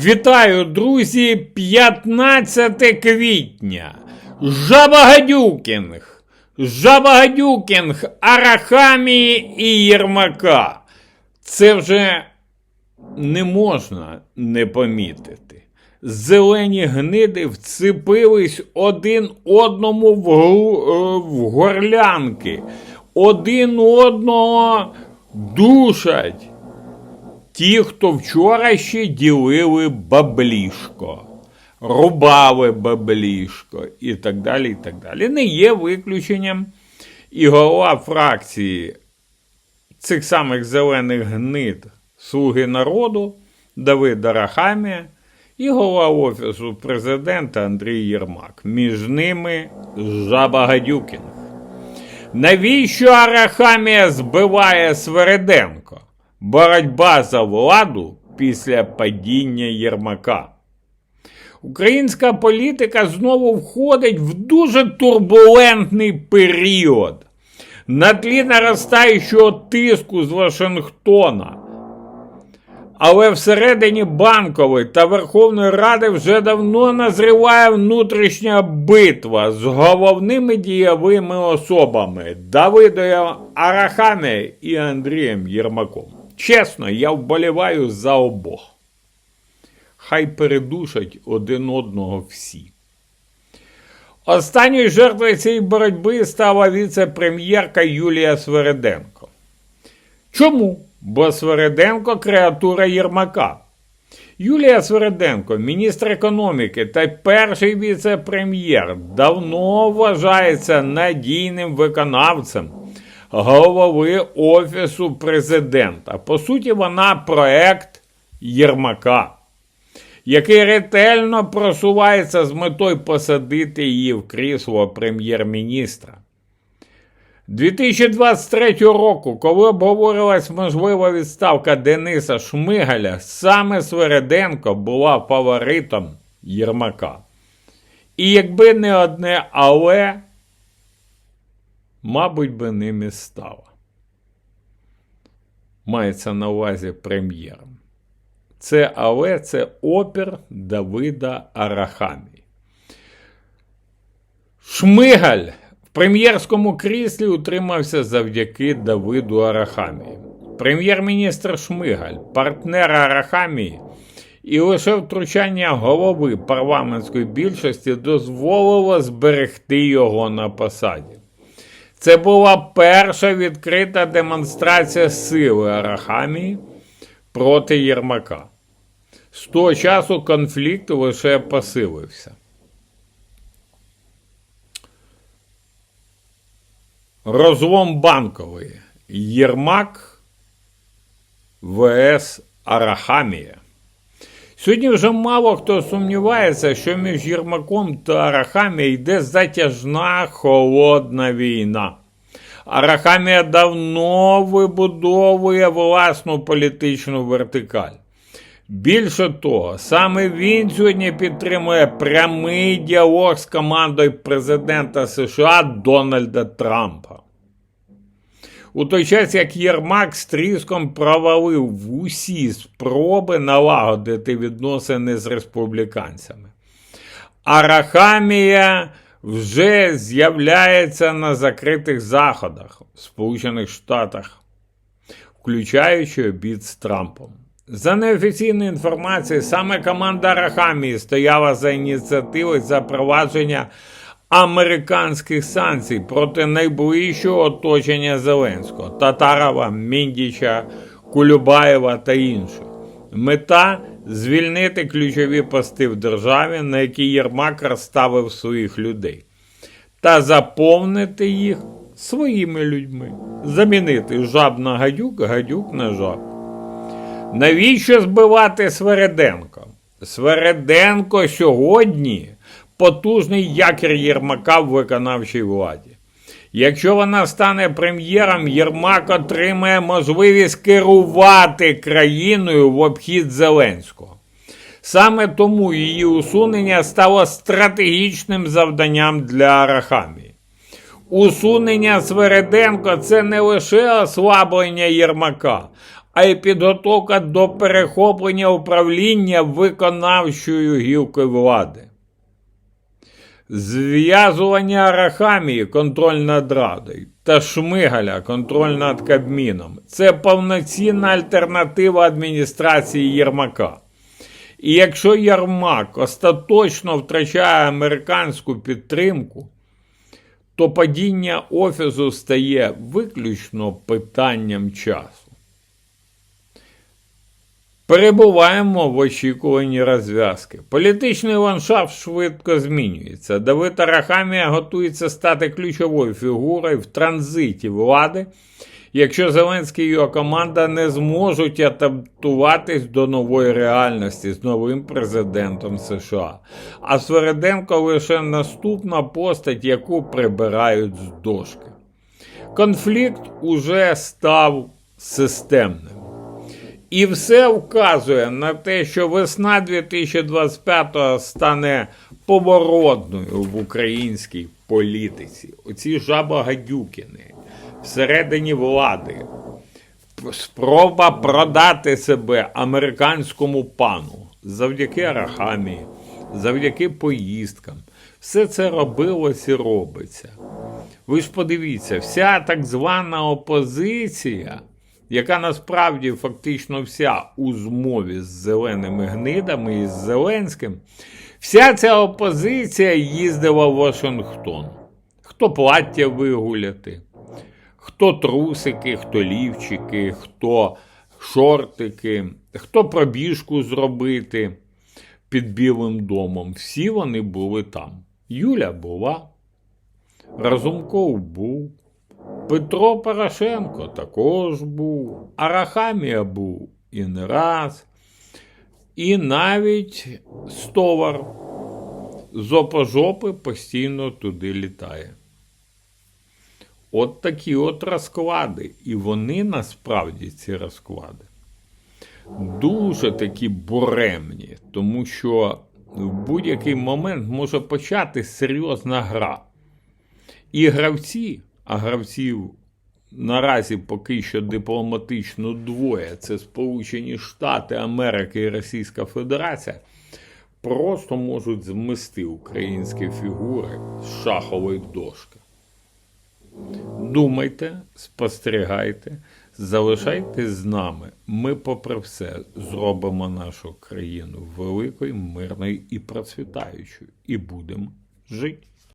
Вітаю, друзі! 15 квітня. Жабагадюкінг. Жабагадюкінг Арахамії і Єрмака. Це вже не можна не помітити. Зелені гниди вцепились один одному в, е, в горлянки, один одного душать. Ті, хто вчора ще ділили баблішко, рубали баблішко і так далі. і так далі. Не є виключенням і голова фракції цих самих зелених гнид Слуги народу Давид Арахамія і голова Офісу президента Андрій Єрмак. Між ними Жаба Гадюкін. Навіщо Арахамія збиває Свереденко? Боротьба за владу після падіння Єрмака. Українська політика знову входить в дуже турбулентний період. На тлі наростаючого тиску з Вашингтона. Але всередині банкової та Верховної Ради вже давно назріває внутрішня битва з головними дієвими особами Давидою Арахамією і Андрієм Єрмаком. Чесно, я вболіваю за обох. Хай передушать один одного всі. Останньою жертвою цієї боротьби стала віце-прем'єрка Юлія Свереденко. Чому? Бо Свереденко креатура Єрмака. Юлія Свереденко, міністр економіки та перший віце-прем'єр, давно вважається надійним виконавцем голови Офісу президента. По суті, вона проект Єрмака, який ретельно просувається з метою посадити її в крісло прем'єр-міністра. 2023 року, коли обговорилась можлива відставка Дениса Шмигаля, саме Свереденко була фаворитом Єрмака. І якби не одне але, мабуть, би ним і стала. Мається на увазі прем'єром. Це але це опір Давида Арахамії. Шмигаль в прем'єрському кріслі утримався завдяки Давиду Арахамії. Прем'єр-міністр Шмигаль, партнер Арахамії, і лише втручання голови парламентської більшості дозволило зберегти його на посаді. Це була перша відкрита демонстрація сили Арахамії проти Єрмака. З того часу конфлікт лише посилився. Розлом банковий. Єрмак ВС Арахамія. Сьогодні вже мало хто сумнівається, що між Єрмаком та Арахамією йде затяжна холодна війна. Арахамія давно вибудовує власну політичну вертикаль. Більше того, саме він сьогодні підтримує прямий діалог з командою президента США Дональда Трампа. У той час, як Єрмак з тріском провалив усі спроби налагодити відносини з республіканцями. Арахамія вже з'являється на закритих заходах в Сполучених Штатах, включаючи обід з Трампом. За неофіційною інформацією, саме команда Арахамії стояла за ініціативою запровадження американських санкцій проти найближчого оточення Зеленського Татарова, Міндіча, Кулюбаєва та інших. Мета звільнити ключові пости в державі, на які Єрмак розставив своїх людей, та заповнити їх своїми людьми, замінити жаб на гадюк, гадюк на жаб. Навіщо збивати Свереденко? Свереденко сьогодні потужний якір Єрмака в виконавчій владі. Якщо вона стане прем'єром, Єрмак отримає можливість керувати країною в обхід Зеленського. Саме тому її усунення стало стратегічним завданням для Арахамії. Усунення Свереденко це не лише ослаблення Єрмака, а й підготовка до перехоплення управління виконавчою гілкою влади. Зв'язування Арахамії контроль над Радою та Шмигаля контроль над Кабміном це повноцінна альтернатива адміністрації Єрмака. І якщо Єрмак остаточно втрачає американську підтримку, то падіння офісу стає виключно питанням часу. Перебуваємо в очікуванні розв'язки. Політичний ландшафт швидко змінюється. Давид Арахамія готується стати ключовою фігурою в транзиті влади, якщо Зеленський і його команда не зможуть адаптуватись до нової реальності з новим президентом США. А Свереденко лише наступна постать, яку прибирають з дошки. Конфлікт уже став системним. І все вказує на те, що весна 2025-го стане поворотною в українській політиці. Оці жабогадюкіни всередині влади. Спроба продати себе американському пану завдяки Арахамії, завдяки поїздкам. Все це робилось і робиться. Ви ж подивіться, вся так звана опозиція яка насправді фактично вся у змові з зеленими гнидами і з Зеленським, вся ця опозиція їздила в Вашингтон. Хто плаття вигуляти, хто трусики, хто лівчики, хто шортики, хто пробіжку зробити під Білим домом. Всі вони були там. Юля була, Разумков був. Петро Порошенко також був, Арахамія був і не раз, і навіть стовар з опожопи постійно туди літає. От такі от розклади. І вони насправді ці розклади дуже такі буремні, тому що в будь-який момент може почати серйозна гра. І гравці а гравців наразі поки що дипломатично двоє це Сполучені Штати Америки і Російська Федерація, просто можуть змести українські фігури з шахової дошки. Думайте, спостерігайте, залишайтесь з нами. Ми, попри все, зробимо нашу країну великою, мирною і процвітаючою, і будемо жити.